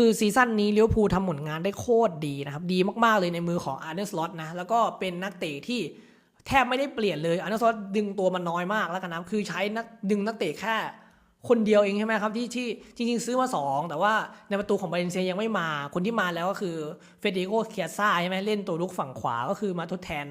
คือซีซั่นนี้เลิเวอร์พูทำผลงานได้โคตรดีนะครับ ดีมากๆเลยในมือของอาร์เนสล็อตนะ แล้วก็เป็นนักเตะที่แทบไม่ได้เปลี่ยนเลยอาร์เนสล็อตดึงตัวมันน้อยมากแล้วกันนะคือใช้นักดึงนักเตะแค่คนเดียวเองใช่ไหมครับที่ที่จริง ๆ ซื้อมา 2 แต่ว่าในประตูของบาเลนเซียยังไม่มา คนที่มาแล้วก็คือเฟเดริโกเคียซ่าใช่ไหมเล่นตัวลุกฝั่งขวาก็คือมาทดแทน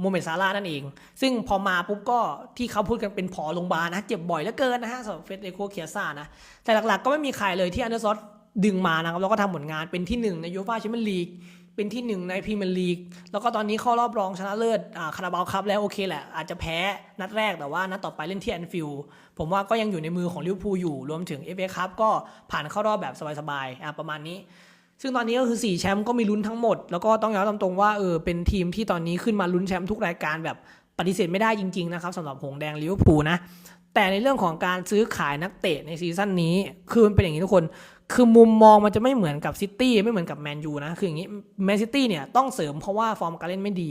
โมเมดซาร่านั่นเอง ซึ่งพอมาปุ๊บก็ที่เขาพูดกันเป็นพอโรงพยาบาลนะ เจ็บบ่อยเหลือเกินนะฮะสำหรับเฟเดโกเคียซ่านะ แต่หลักๆก็ไม่มีใครเลยที่อันเดอร์ซอต ดึงมานะครับ แล้วก็ทำผลงานเป็นที่หนึ่งในยูฟ่าแชมเปี้ยนลีกเป็นที่หนึ่งในพรีเมียร์ลีกแล้วก็ตอนนี้เข้ารอบรองชนะเลิศคาราบาวคัพแล้วโอเคแหละ อาจจะแพ้นัดแรกแต่ว่านัดต่อไปเล่นที่แอนฟิลด์ผมว่าก็ยังอยู่ในมือของลิเวอร์พูลอยู่รวมถึงเอฟเอคัพก็ผ่านเข้ารอบแบบสบายๆประมาณนี้ซึ่งตอนนี้ก็คือ 4 แชมป์ก็มีลุ้นทั้งหมด แล้วก็ต้องยอมตรงๆว่าเออเป็นทีมที่ตอนนี้ขึ้นมาลุ้นแชมป์ทุกรายการแบบปฏิเสธไม่ได้จริง ๆ นะครับสำหรับหงแดงลิเวอร์พูลนะแต่ในเรื่องของการซื้อขายนักเตะในซีซั่นนี้คือมันเป็นอย่างนี้ทุกคน คือมุมมองมันจะไม่เหมือนกับซิตี้ไม่เหมือนกับแมนยูนะ คืออย่างนี้แมนซิตี้เนี่ยต้องเสริมเพราะว่าฟอร์มการเล่นไม่ดี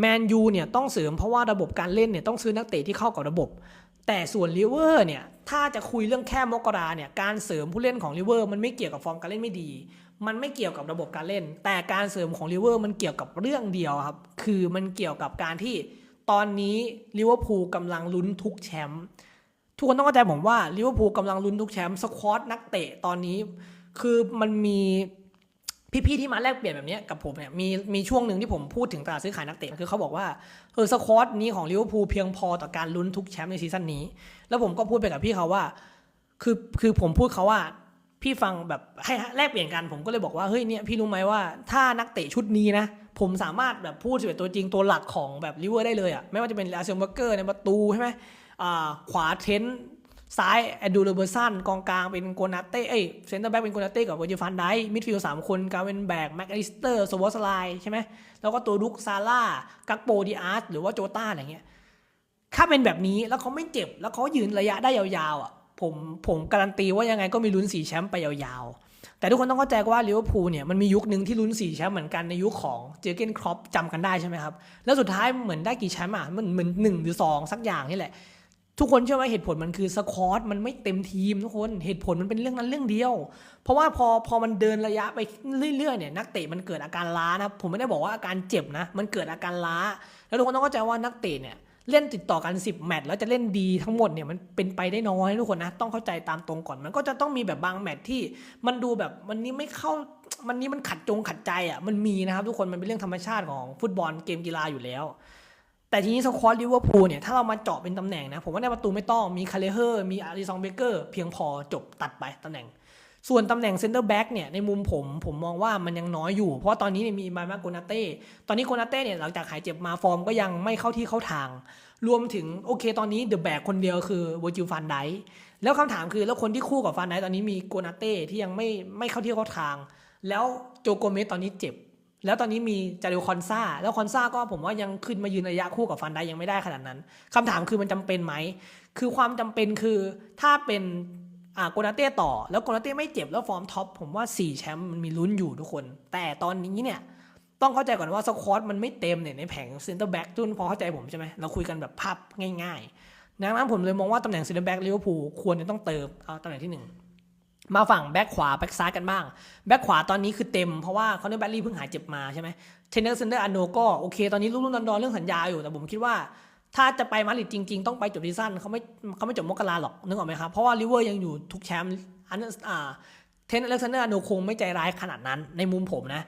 แมนยูเนี่ยต้องเสริมเพราะว่าระบบการเล่นเนี่ยต้องซื้อนักเตะที่เข้ากับระบบ แต่ส่วนลิเวอร์เนี่ยถ้าจะคุยเรื่องแค่มกราเนี่ยการเสริมผู้เล่นของลิเวอร์มันไม่เกี่ยวกับฟอร์มการเล่นไม่ดี มันไม่เกี่ยวกับระบบการเล่น แต่การเสริมของลิเวอร์มันเกี่ยวกับเรื่องเดียวครับคือมันเกี่ยวกับการที่ตอนนี้ลิเวอร์พูลกำลังลุ้นทุกแชมป์ ทุกคนต้องเข้าใจผมว่าลิเวอร์พูลกำลังลุ้นทุกแชมป์สควอตนักเตะตอนนี้ คือมันมีพี่ๆที่มาแลกเปลี่ยนแบบนี้กับผมเนี่ยมีมีช่วงหนึ่งที่ผมพูดถึงตลาดซื้อขายนักเตะคือเขาบอกว่าเออสควอตนี้ของลิเวอร์พูลเพียงพอต่อการลุ้นทุกแชมป์ในซีซั่นนี้ แล้วผมก็พูดไปกับพี่เขาว่า คือคือผมพูดเขาว่าพี่ฟังแบบให้แลกเปลี่ยนกันผมก็เลยบอกว่าเฮ้ยเนี่ยพี่รู้ไหมว่าถ้านักเตะชุดนี้นะผมสามารถแบบพูดเป็นตัวจริงตัวหลักของแบบลิเวอร์ได้เลยอะ่ะไม่ว่าจะเป็นอาเซนเบอร์เกอร์ในประตูใช่ไหม ขวาเทนซ้ายแอดูโรเบอร์สันกองกลางเป็นโกนาเต้เอ้ยเซนเตอร์แบ็กเป็นโกนาเต้กับเวอร์จิฟันไดมิดฟิลด์สามคนกาเวนแบกแม็กอลิสเตอร์โซวอสไลใช่ไหมแล้วก็ตัวลุกซาร่ากักโปดีอาร์ตหรือว่าโจต้าอะไรเงี้ยถ้าเป็นแบบนี้แล้วเขาไม่เจ็บ แล้วเขายืนระยะได้ยาวๆอะผมผมการันตีว่ายังไงก็มีลุ้นสี่แชมป์ไปยาวๆ แต่ทุกคนต้องเข้าใจว่าลิเวอร์พูลเนี่ยมันมียุคหนึ่งที่ลุ้นสี่แชมป์เหมือนกันในยุคของเจอเกนครอปจำกันได้ใช่ไหมครับ แล้วสุดท้ายเหมือนได้กี่แชมป์อะมันเหมือนหนึ่งหรือสองสักอย่างนี่แหละ ทุกคนเชื่อไหมเหตุผลมันคือสควอตมันไม่เต็มทีมทุกคนเหตุผลมันเป็นเรื่องนั้นเรื่องเดียว เพราะว่าพอพอมันเดินระยะไปเรื่อยๆเนี่ยนักเตะมันเกิดอาการล้านะผมไม่ได้บอกว่าอาการเจ็บนะ มันเกิดอาการล้า แล้วทุกคนต้องเข้าใจว่านักเตะเนี่ยเล่นติดต่อกัน 10 แมตช์แล้วจะเล่นดีทั้งหมดเนี่ยมันเป็นไปได้น้อยทุกคนนะต้องเข้าใจตามตรงก่อน มันก็จะต้องมีแบบบางแมตช์ที่มันดูแบบมันนี้ไม่เข้ามันนี้มันขัดจงขัดใจอะมันมีนะครับทุกคนมันเป็นเรื่องธรรมชาติของฟุตบอลเกมกีฬาอยู่แล้ว แต่ทีนี้สควอตลิเวอร์พูลเนี่ยถ้าเรามาเจาะเป็นตำแหน่งนะ ผมว่าในประตูไม่ต้องมีคาเลเฮอร์มีอาริซองเบเกอร์เพียงพอจบตัดไปตำแหน่ง ส่วนตำแหน่งเซนเตอร์แบ็กเนี่ยในมุมผมผมมองว่ามันยังน้อยอยู่ เพราะตอนนี้เนี่ยมีมามาโกนาเต้ตอนนี้โกนาเต้เนี่ยหลังจากหายเจ็บมาฟอร์มก็ยังไม่เข้าที่เข้าทาง รวมถึงโอเคตอนนี้เดอะแบกคนเดียวคือวอร์จิลฟันไดแล้วคำถามคือแล้วคนที่คู่กับฟันไดตอนนี้มีโกนาเต้ที่ยังไม่ไม่เข้าที่เข้าทาง แล้วโจโกเมสตอนนี้เจ็บ แล้วตอนนี้มีจาริวคอนซาแล้วคอนซาก็ผมว่ายังขึ้นมายืนระยะคู่กับฟันได้ยังไม่ได้ขนาดนั้นคำถามคือมันจำเป็นไหม คือความจำเป็นคือถ้าเป็นอ่าโกนาเต้ต่อ แล้วโกนาเต้ไม่เจ็บแล้วฟอร์มท็อปผมว่า 4 แชมป์มันมีลุ้นอยู่ทุกคน แต่ตอนนี้เนี่ยต้องเข้าใจก่อนว่าสควอตมันไม่เต็มเนี่ยในแผงเซนเตอร์แบ็กทุนพอเข้าใจผมใช่ไหมเราคุยกันแบบภาพง่ายๆดังนั้นผมเลยมองว่าตำแหน่งเซนเตอร์แบ็กลิเวอร์พูลควรจะต้องเติมเอาตำแหน่งที่หนึ่ง มาฝั่งแบ็คขวาแบ็คซ้ายกันบ้าง แบ็คขวาตอนนี้คือเต็มเพราะว่าเขาเนอร์แบลลี่เพิ่งหายเจ็บมาใช่ไหมเทนเนอร์เซนเดอร์อันโนก็โอเค ตอนนี้รุ่นๆดอนเรื่องสัญญาอยู่ แต่ผมคิดว่า ถ้าจะไปมาดริดจริง ๆ ต้องไปจบซีซั่นเขาไม่เขาไม่จบมกราหรอกนึกออกไหมครับ เพราะว่าลิเวอร์ยังอยู่ทุกแชมป์อันนั้นอ่าเทนเนอร์เซนเดอร์อันโนคงไม่ใจร้ายขนาดนั้นในมุมผมนะ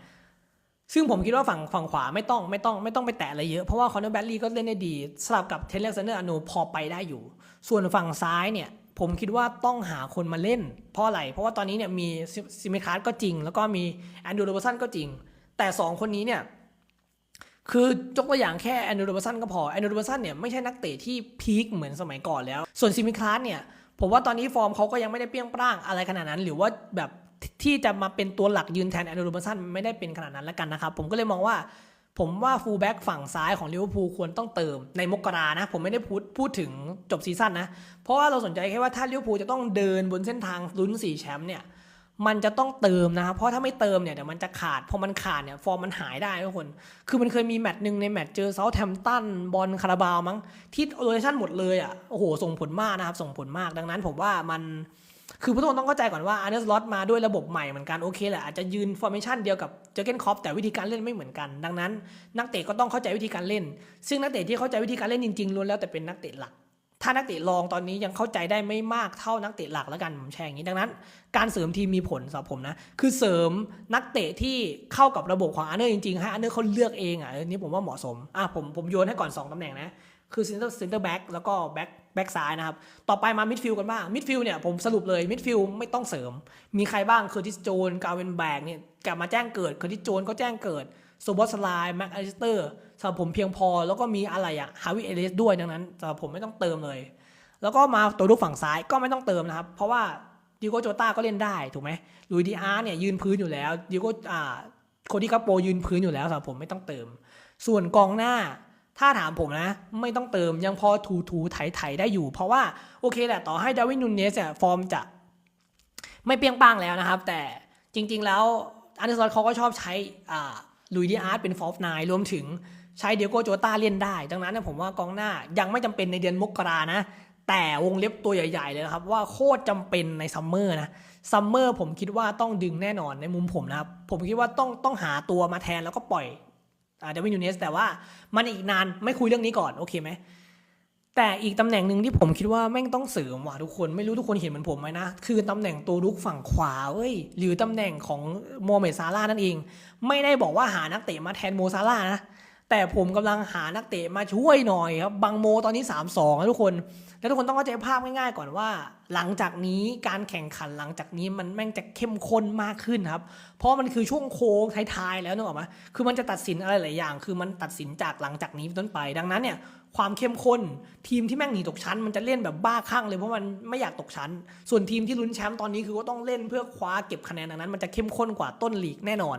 ซึ่งผมคิดว่าฝั่งฝั่งขวาไม่ต้องไม่ต้องไม่ต้องไปแตะอะไรเยอะเพราะว่าคอนเนอร์แบลลี่ก็เล่นได้ดีสลับกับเทนเนอร์เซนเดอร์อันโนพอไปได้อยู่ ส่วนฝั่งซ้ายเนี่ย ผมคิดว่าต้องหาคนมาเล่น เพราะอะไร เพราะว่าตอนนี้เนี่ยมีซิมิคาร์ก็จริง แล้วก็มีแอนดรูโรเบอร์สันก็จริง แต่ 2 คนนี้เนี่ย คือยกตัวอย่างแค่แอนดรูโรเบอร์สันก็พอแอนดรูโรเบอร์สันเนี่ยไม่ใช่นักเตะที่พีคเหมือนสมัยก่อนแล้ว ส่วนซิมิคาร์เนี่ยผมว่าตอนนี้ฟอร์มเขาก็ยังไม่ได้เปี้ยงปร้างอะไรขนาดนั้น หรือว่าแบบที่จะมาเป็นตัวหลักยืนแทนแอนดรูโรเบอร์สันไม่ได้เป็นขนาดนั้นแล้วกันนะครับผมก็เลยมองว่า ผมว่าฟูลแบ็กฝั่งซ้ายของลิเวอร์พูลควรต้องเติมในมกรานะ ผมไม่ได้พูดพูดถึงจบซีซั่นนะ เพราะว่าเราสนใจแค่ว่าถ้าลิเวอร์พูลจะต้องเดินบนเส้นทางลุ้น4แชมป์เนี่ยมันจะต้องเติมนะครับเพราะถ้าไม่เติมเนี่ยเดี๋ยวมันจะขาด พอมันขาดเนี่ยฟอร์มมันหายได้ทุกคน คือมันเคยมีแมตช์หนึ่งในแมตช์เจอเซาท์แฮมป์ตันบอลคาราบาวมั้งที่โรเทชั่นหมดเลยอะโอ้โหส่งผลมากนะครับส่งผลมากดังนั้นผมว่ามัน คือผู้ชมต้องเข้าใจก่อนว่าอาร์เนสล็อตมาด้วยระบบใหม่เหมือนกันโอเคแหละอาจจะยืนฟอร์เมชันเดียวกับเจอเกนคอปแต่วิธีการเล่นไม่เหมือนกัน ดังนั้น นักเตะก็ต้องเข้าใจวิธีการเล่น ซึ่งนักเตะที่เข้าใจวิธีการเล่นจริงๆล้วนแล้วแต่เป็นนักเตะหลัก ถ้านักเตะรองตอนนี้ยังเข้าใจได้ไม่มากเท่านักเตะหลักแล้วกันผมแชร์อย่างนี้ดังนั้น การเสริมทีมมีผลสำหรับผมนะคือเสริมนักเตะที่เข้ากับระบบของอาร์เนอร์จริงๆให้อาร์เนอร์เขาเลือกเองอะนนี้ผมว่าเหมาะสมอะผมผมโยนให้ก่อน2ตำแหน่งนะ คือเซนเตอร์เซนเตอร์แบ็กแล้วก็แบ็กแบ็กซ้ายนะครับ ต่อไปมามิดฟิลด์กันบ้าง มิดฟิลด์เนี่ยผมสรุปเลย มิดฟิลด์ไม่ต้องเสริม มีใครบ้าง เคอร์ติสโจน กาเวนแบกเนี่ยกลับมาแจ้งเกิด เคอร์ติสโจนก็แจ้งเกิดโซบอสไลน์แม็กอลิสเตอร์สำหรับผมเพียงพอ แล้วก็มีอะไรอะฮาวิเอเลสด้วยดังนั้นสำหรับผมไม่ต้องเติมเลย แล้วก็มาตัวลูกฝั่งซ้ายก็ไม่ต้องเติมนะครับ เพราะว่าดิโกโจต้าก็เล่นได้ถูกไหมลุยดีอาร์เนี่ยยืนพื้นอยู่แล้วดิโกอ่าโคดี้คาโปยืนพื้นอยู่แล้วสำหรับผมไม่ต้องเติม ส่วนกองหน้า ถ้าถามผมนะ ไม่ต้องเติมยังพอถูถูไถไถได้อยู่ เพราะว่าโอเคแหละต่อให้ดาวินนูเนสเนี่ยฟอร์มจะไม่เปรี้ยงป้างแล้วนะครับ แต่จริงๆแล้วอันเดอร์ซอนเขาก็ชอบใช้ลุยดีอาร์ตเป็นฟอร์ฟนรวมถึงใช้เดียโกโจต้าเล่นได้ ดังนั้นนยผมว่ากองหน้ายังไม่จำเป็นในเดือนมกรานะ แต่วงเล็บตัวใหญ่ ๆ เลยนะครับ ว่าโคตรจำเป็นในซัมเมอร์นะซัมเมอร์ผมคิดว่าต้องดึงแน่นอนในมุมผมนะครับ ผมคิดว่าต้องต้องหาตัวมาแทนแล้วก็ปล่อย เดวินยูเนสแต่ว่ามันอีกนานไม่คุยเรื่องนี้ก่อนโอเคไหมแต่อีกตำแหน่งหนึ่งที่ผมคิดว่าแม่งต้องเสริมว่ะทุกคนไม่รู้ทุกคนเห็นเหมือนผมไหมนะ คือตำแหน่งตัวรุกฝั่งขวาเอ้ยหรือตำแหน่งของโมเมดซาร่านั่นเอง ไม่ได้บอกว่าหานักเตะมาแทนโมซาร่านะ แต่ผมกำลังหานักเตะมาช่วยหน่อยครับบังโมตอนนี้ 3-2นะทุกคน แล้วทุกคนต้องเข้าใจภาพง่ายๆก่อนว่า หลังจากนี้การแข่งขันหลังจากนี้มันแม่งจะเข้มข้นมากขึ้นครับ เพราะมันคือช่วงโค้งท้ายๆแล้วนึกออกไหมคือมันจะตัดสินอะไรหลายอย่าง คือมันตัดสินจากหลังจากนี้ต้นไป ดังนั้นเนี่ยความเข้มข้นทีมที่แม่งหนีตกชั้น มันจะเล่นแบบบ้าคลั่งเลยเพราะมันไม่อยากตกชั้น ส่วนทีมที่ลุ้นแชมป์ตอนนี้คือก็ต้องเล่นเพื่อคว้าเก็บคะแนนดังนั้น มันจะเข้มข้นกว่าต้นลีกแน่นอน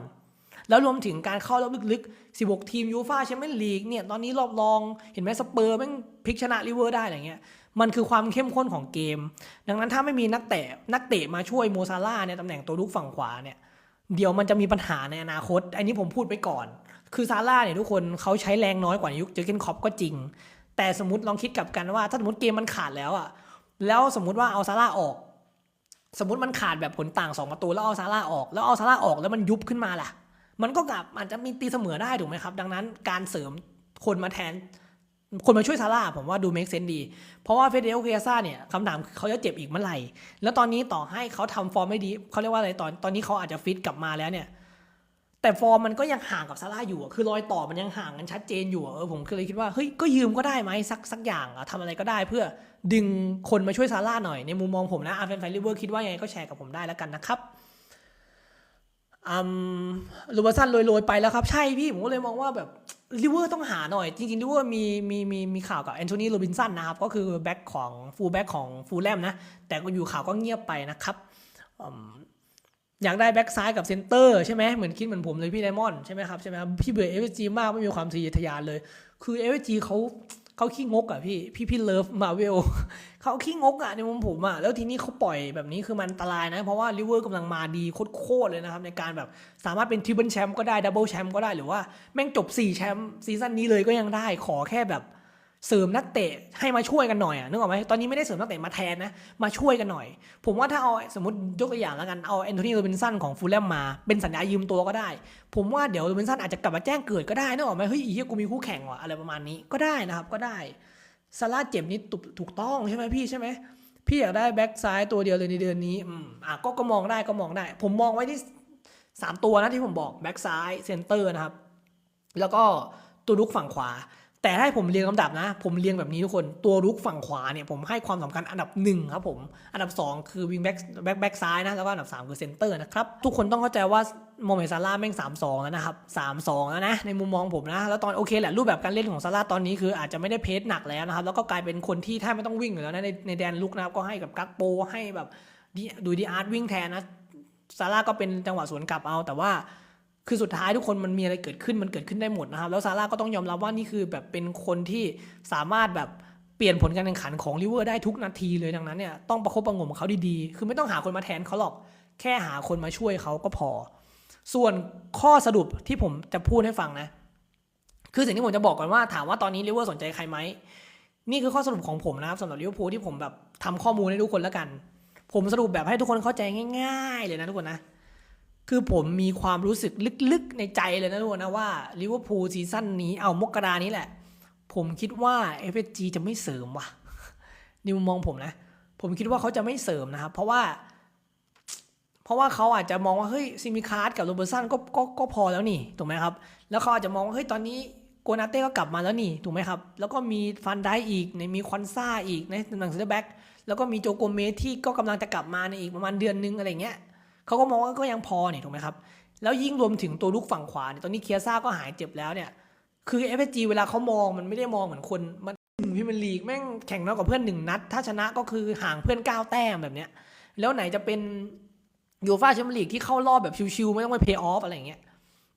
แล้วรวมถึงการเข้ารอบลึกๆ 16 ทีมยูฟ่าแชมเปี้ยนลีกเนี่ยตอนนี้รอบรองเห็นไหมสเปอร์แม่งพลิกชนะลิเวอร์ได้อะไรเงี้ยมันคือความเข้มข้นของเกม ดังนั้นถ้าไม่มีนักเตะนักเตะมาช่วยโมซาร่าในตำแหน่งตัวลุกฝั่งขวาเนี่ยเดี๋ยวมันจะมีปัญหาในอนาคต อันนี้ผมพูดไปก่อน คือซาร่าเนี่ยทุกคนเขาใช้แรงน้อยกว่าในยุคเจอร์เกนคอปก็จริง แต่สมมติลองคิดกับกันว่า ถ้าสมมติเกมมันขาดแล้วอะแล้วสมมติว่าเอาซาร่าออก สมมติมันขาดแบบผลต่างสองประตูแล้วเอาซาร่าออก แล้วเอาซาร่าออกแล้วมันยุบขึ้นมาล่ะ มันก็กลับอาจจะมีตีเสมอได้ถูกไหมครับ ดังนั้นการเสริมคนมาแทน คนมาช่วยซาร่าผมว่าดูเมคเซนดี เพราะว่าเฟเดโอเคียซ่าเนี่ยคำถามเขาจะเจ็บอีกเมื่อไหร่ แล้วตอนนี้ต่อให้เขาทำฟอร์มไม่ดีเขาเรียกว่าอะไรตอนตอนนี้เขาอาจจะฟิตกลับมาแล้วเนี่ยแต่ฟอร์มมันก็ยังห่างกับซาร่าอยู่คือรอยต่อมันยังห่างกันชัดเจนอยู่เออผมก็เลยคิดว่าเฮ้ยก็ยืมก็ได้ไหมสักสักอย่างอะทำอะไรก็ได้เพื่อดึงคนมาช่วยซาร่าหน่อยในมุมมองผมนะอาร์แฟนไฟลิเวอร์คิดว่ายังไงก็แชร์กับผมได้แล้วกันนะครับ ลูเบอร์สันโรยๆไปแล้วครับ ใช่พี่ผมก็เลยมองว่าแบบลิเวอร์ต้องหาหน่อย จริงๆลิเวอร์มีมีมีมีข่าวกับแอนโทนีโรบินสันนะครับ ก็คือแบ็คของฟูลแบ็คของฟูลแลมนะ แต่ก็อยู่ข่าวก็เงียบไปนะครับอยากได้แบ็กซ้ายกับเซนเตอร์ใช่ไหมเหมือนคิดเหมือนผมเลยพี่ไดมอนด์ใช่ไหมครับใช่ไหมครับพี่เบื่อเอฟจีมากไม่มีความทะเยอทะยานเลย คือเอฟจีเขา เขาขี้งกอะพี่พี่พี่เลิฟมาเวลเขาขี้งกอะในมุมผมอะแล้วทีนี้เขาปล่อยแบบนี้คือมันอันตรายนะ เพราะว่าลิเวอร์กำลังมาดีโคตรเลยนะครับ ในการแบบสามารถเป็นทริปเปิลแชมป์ก็ได้ดับเบิลแชมป์ก็ได้หรือว่าแม่งจบ 4 แชมป์ซีซั่นนี้เลยก็ยังได้ขอแค่แบบ เสริมนักเตะให้มาช่วยกันหน่อยอะนึกออกไหมตอนนี้ไม่ได้เสริมนักเตะมาแทนนะ มาช่วยกันหน่อย ผมว่าถ้าเอาสมมติยกตัวอย่างแล้วกัน เอาแอนโทนีโรบินสันของฟูลแลมมา เป็นสัญญายืมตัวก็ได้ ผมว่าเดี๋ยวโรบินสันอาจจะกลับมาแจ้งเกิดก็ได้นึกออกไหมเฮ้ยอีเหี้ยกูมีคู่แข่งว่ะอะไรประมาณนี้ก็ได้นะครับก็ได้ซาร่าเจ็บนี่ถูกถูกต้องใช่ไหมพี่ใช่ไหมพี่อยากได้แบ็กซ้ายตัวเดียวเลยในเดือนนี้อืมอะก็ก็มองได้ก็มองได้ ผมมองไว้ที่สามตัวนะที่ผมบอกแบ็กซ้ายเซนเตอร์นะครับแล้วก็ตัวลุกฝั่งขวา แต่ให้ผมเรียงลำดับนะ ผมเรียงแบบนี้ทุกคนตัวลุกฝั่งขวาเนี่ยผมให้ความสำคัญอันดับหนึ่งครับผมอันดับ 2 คือวิงแบ็กแบ็กแบ็กซ้ายนะแล้วก็อันดับ 3 คือเซนเตอร์นะครับทุกคนต้องเข้าใจว่าโมเมซาร่าแม่ง3-2แล้วนะครับ3-2แล้วนะในมุมมองผมนะ แล้วตอนโอเคแหละรูปแบบการเล่นของซาร่าตอนนี้คืออาจจะไม่ได้เพจหนักแล้วนะครับแล้วก็กลายเป็นคนที่แทบไม่ต้องวิ่งอยู่แล้วนะในในแดนลุกนะครับก็ให้กับกักโปให้แบบดิดูดีอาร์ตวิ่งแทนนะซาร่าก็เป็นจังหวะสวนกลับเอาแต่ว่า คือสุดท้ายทุกคนมันมีอะไรเกิดขึ้นมันเกิดขึ้นได้หมดนะครับ แล้วซาร่าก็ต้องยอมรับว่านี่คือแบบเป็นคนที่สามารถแบบเปลี่ยนผลการแข่งขันของลิเวอร์ได้ทุกนาทีเลยดังนั้นเนี่ยต้องประคบประงมเขาดีๆ คือไม่ต้องหาคนมาแทนเขาหรอก แค่หาคนมาช่วยเขาก็พอ ส่วนข้อสรุปที่ผมจะพูดให้ฟังนะ คือสิ่งที่ผมจะบอกก่อนว่าถามว่าตอนนี้ลิเวอร์สนใจใครไหมนี่คือข้อสรุปของผมนะครับสำหรับลิเวอร์พูลที่ผมแบบทำข้อมูลให้ทุกคนแล้วกัน ผมสรุปแบบให้ทุกคนเข้าใจง่าย ๆ เลยนะทุกคนนะ คือผมมีความรู้สึกลึกๆในใจเลยนะทุกคนนะว่าลิเวอร์พูลซีซั่นนี้เอามกรานี้แหละ ผมคิดว่า FSG จะไม่เสริมว่ะในมุมมองผมนะ ผมคิดว่าเขาจะไม่เสริมนะครับ เพราะว่า เพราะว่าเขาอาจจะมองว่าเฮ้ยซิมิคาร์ดกับโรเบอร์สันก็ก็ก็พอแล้วนี่ถูกไหมครับ แล้วเขาอาจจะมองว่าเฮ้ยตอนนี้โกนาเต้ก็กลับมาแล้วนี่ถูกไหมครับ แล้วก็มีฟันไดอีกในมีคอนซ่าอีกในตำแหน่งเซนเตอร์แบ็กแล้วก็มีโจโกเมสที่ก็กำลังจะกลับมาในอีกประมาณเดือนนึงอะไรเงี้ย เขาก็มองว่าก็ยังพอเนี่ยถูกไหมครับ แล้วยิ่งรวมถึงตัวลูกฝั่งขวาเนี่ยตอนนี้เคียซ่าก็หายเจ็บแล้วเนี่ย คือ FSG เวลาเขามองมันไม่ได้มองเหมือนคนมันพิมลีกแม่งแข่งน้อยกว่าเพื่อนหนึ่งนัด ถ้าชนะก็คือห่างเพื่อนเก้าแต้มแบบเนี้ย แล้วไหนจะเป็นยูฟ่าแชมเปี้ยนลีกที่เข้ารอบแบบชิวๆไม่ต้องไปเพย์ออฟอะไรอย่างเงี้ย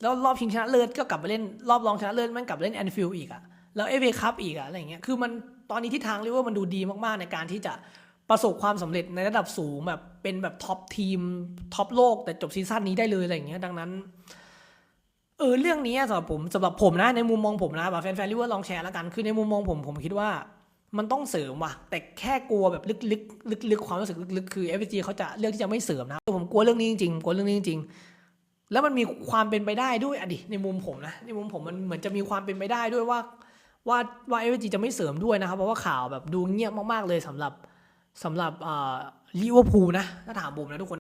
แล้วรอบชิงชนะเลิศก็กลับไปเล่นรอบรองชนะเลิศแมันกลับเล่นแอนฟิลด์อีกอะแล้วเอฟเอคัพอีกอะอะไรอย่างเงี้ยคือมันตอนนี้ที่ทางลิเวอร์มันดูดีมากๆในการที่จะ ประสบความสำเร็จในระดับสูงแบบเป็นแบบท็อปทีมท็อปโลก แต่จบซีซั่นนี้ได้เลยอะไรอย่างเงี้ยดังนั้นเออเรื่องนี้สำหรับผมสำหรับผมนะในมุมมองผมนะแบบแฟนๆลิเวอร์ลองแชร์แล้วกันคือในมุมมองผมผมคิดว่ามันต้องเสริมว่ะ แต่แค่กลัวแบบลึกๆลึกๆความรู้สึกลึกๆคือ f อ g เขาจะเลือกที่จะไม่เสริมนะผมกลัวเรื่องนี้จริงๆกลัวเรื่องนี้จริงๆแล้วมันมีความเป็นไปได้ด้วยอะดิในมุมผมนะในมุมผมมันเหมือนจะมีความเป็นไปได้ด้วยว่า ว่าว่า f อ g จะไม่เสริมด้วยนะครับเพราะว่าข่าวแบบดูเงียบมากๆเลยสำหรับ สำหรับลิเวอร์พูลนะถ้าถามผมนะทุกคน